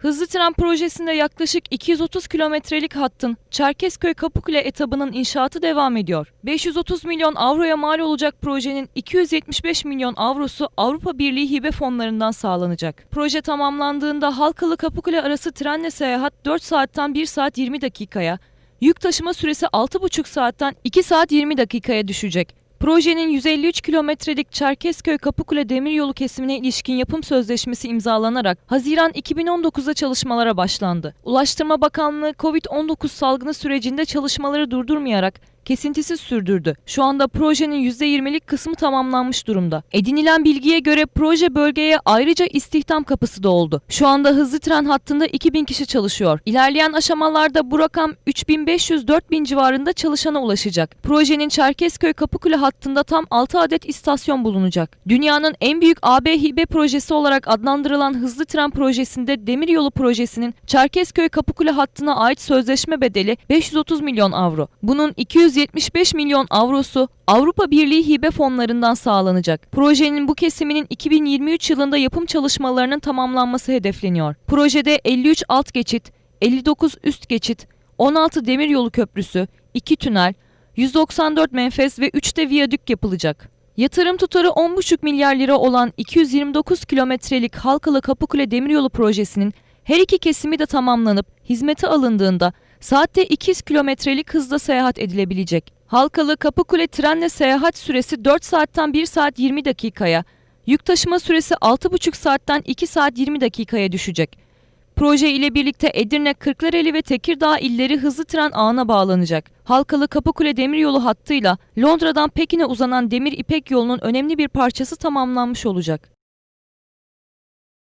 Hızlı tren projesinde yaklaşık 230 kilometrelik hattın Çerkezköy Kapıkule etabının inşaatı devam ediyor. 530 milyon avroya mal olacak projenin 275 milyon avrosu Avrupa Birliği hibe fonlarından sağlanacak. Proje tamamlandığında Halkalı Kapıkule arası trenle seyahat 4 saatten 1 saat 20 dakikaya, yük taşıma süresi 6,5 saatten 2 saat 20 dakikaya düşecek. Projenin 153 kilometrelik Çerkezköy Kapıkule Demiryolu kesimine ilişkin yapım sözleşmesi imzalanarak Haziran 2019'da çalışmalara başlandı. Ulaştırma Bakanlığı COVID-19 salgını sürecinde çalışmaları durdurmayarak kesintisiz sürdürdü. Şu anda projenin %20'lik kısmı tamamlanmış durumda. Edinilen bilgiye göre proje bölgeye ayrıca istihdam kapısı da oldu. Şu anda hızlı tren hattında 2000 kişi çalışıyor. İlerleyen aşamalarda bu rakam 3500-4000 civarında çalışana ulaşacak. Projenin Çerkezköy Kapıkule hattında tam 6 adet istasyon bulunacak. Dünyanın en büyük AB hibe projesi olarak adlandırılan hızlı tren projesinde demiryolu projesinin Çerkezköy Kapıkule hattına ait sözleşme bedeli 530 milyon avro. Bunun 275 milyon avrosu Avrupa Birliği hibe fonlarından sağlanacak. Projenin bu kesiminin 2023 yılında yapım çalışmalarının tamamlanması hedefleniyor. Projede 53 alt geçit, 59 üst geçit, 16 demiryolu köprüsü, 2 tünel, 194 menfez ve 3 de viyadük yapılacak. Yatırım tutarı 10,5 milyar lira olan 229 kilometrelik Halkalı Kapıkule Demiryolu projesinin her iki kesimi de tamamlanıp hizmete alındığında saatte 200 kilometrelik hızla seyahat edilebilecek. Halkalı Kapıkule trenle seyahat süresi 4 saatten 1 saat 20 dakikaya, yük taşıma süresi 6,5 saatten 2 saat 20 dakikaya düşecek. Proje ile birlikte Edirne, Kırklareli ve Tekirdağ illeri hızlı tren ağına bağlanacak. Halkalı Kapıkule Demiryolu hattıyla Londra'dan Pekin'e uzanan Demir İpek yolunun önemli bir parçası tamamlanmış olacak.